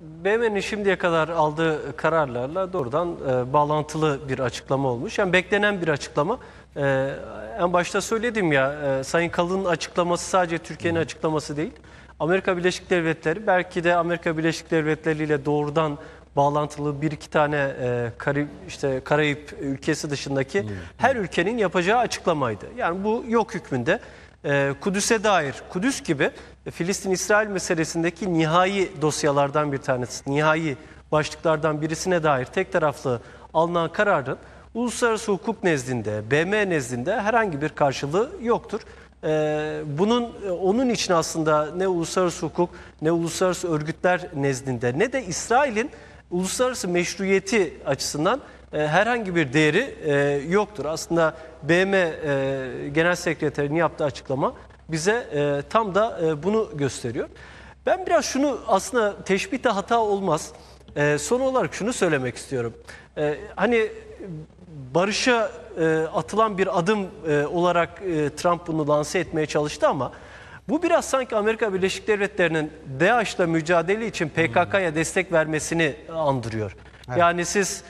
BM'nin şimdiye kadar aldığı kararlarla doğrudan e, bağlantılı bir açıklama olmuş. Yani beklenen bir açıklama. E, en başta söyledim ya, e, Sayın Kalın'ın açıklaması sadece Türkiye'nin açıklaması değil. Amerika Birleşik Devletleri belki de Amerika Birleşik Devletleri ile doğrudan bağlantılı bir iki tane e, Karayip, işte Karayip ülkesi dışındaki her ülkenin yapacağı açıklamaydı. Yani bu yok hükmünde. E, Kudüs'e dair, Kudüs gibi e, Filistin-İsrail meselesindeki nihai dosyalardan bir tanesi, nihai başlıklardan birisine dair tek taraflı alınan kararın uluslararası hukuk nezdinde, BM nezdinde herhangi bir karşılığı yoktur. Ee, bunun e, onun için aslında ne uluslararası hukuk ne uluslararası örgütler nezdinde ne de İsrail'in uluslararası meşruiyeti açısından e, herhangi bir değeri e, yoktur. Aslında BM e, Genel Sekreterinin yaptığı açıklama bize e, tam da e, bunu gösteriyor. Ben biraz şunu aslında teşbihte hata olmaz. E, son olarak şunu söylemek istiyorum. E, hani barışa e, atılan bir adım e, olarak e, Trump bunu lanse etmeye çalıştı ama bu biraz sanki Amerika Birleşik Devletleri'nin DAEŞ'la mücadele için PKK'ya destek vermesini andırıyor. Yani siz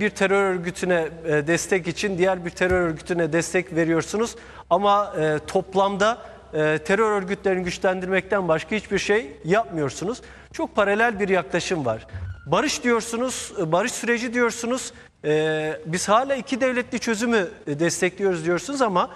bir terör örgütüne e, destek için diğer bir terör örgütüne destek veriyorsunuz ama e, toplamda e, terör örgütlerini güçlendirmekten başka hiçbir şey yapmıyorsunuz. Çok paralel bir yaklaşım var. Barış diyorsunuz, e, barış süreci diyorsunuz. E, biz hala iki devletli çözümü e, destekliyoruz diyorsunuz ama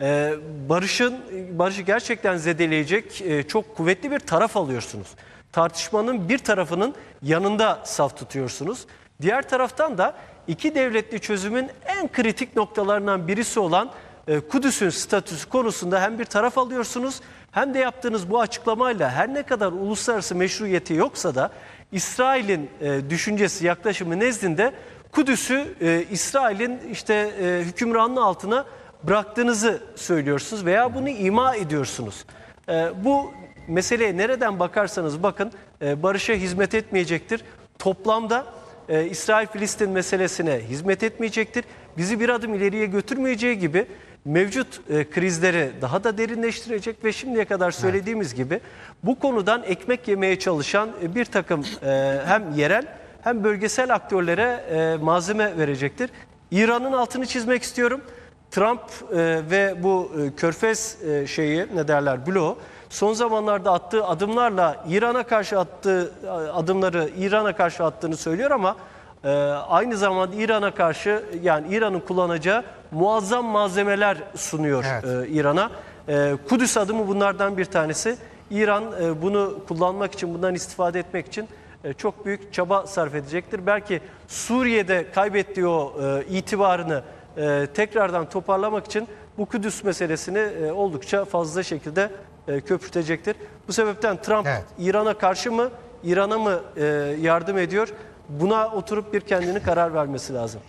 e, barışın barışı gerçekten zedeleyecek e, çok kuvvetli bir taraf alıyorsunuz. Tartışmanın bir tarafının yanında saf tutuyorsunuz. Diğer taraftan da iki devletli çözümün en kritik noktalarından birisi olan e, Kudüs'ün statüsü konusunda hem bir taraf alıyorsunuz hem de yaptığınız bu açıklamayla her ne kadar uluslararası meşruiyeti yoksa da İsrail'in e, düşüncesi, yaklaşımı nezdinde Kudüs'ü e, İsrail'in işte hükümranlığı altına bıraktığınızı söylüyorsunuz veya bunu ima ediyorsunuz. Bu meseleye nereden bakarsanız bakın barışa hizmet etmeyecektir. Toplamda e, İsrail-Filistin meselesine hizmet etmeyecektir. Bizi bir adım ileriye götürmeyeceği gibi mevcut e, krizleri daha da derinleştirecek ve şimdiye kadar söylediğimiz gibi bu konudan ekmek yemeye çalışan e, bir takım e, hem yerel hem bölgesel aktörlere e, malzeme verecektir. İran'ın altını çizmek istiyorum. Trump e, ve bu e, Körfez e, şeyi ne derler bloğu son zamanlarda attığı adımlarla İran'a karşı attığı e, adımları İran'a karşı attığını söylüyor ama e, aynı zamanda İran'a karşı yani İran'ın kullanacağı muazzam malzemeler sunuyor Evet. e, İran'a. E, Kudüs adımı bunlardan bir tanesi. İran e, bunu kullanmak için, bundan istifade etmek için e, çok büyük çaba sarf edecektir. Belki Suriye'de kaybettiği o e, itibarını e, tekrardan toparlamak için bu Kudüs meselesini e, oldukça fazla şekilde e, köpürtecektir. Bu sebepten Trump Evet. İran'a karşı mı, İran'a mı e, yardım ediyor? Buna oturup bir kendini karar vermesi lazım.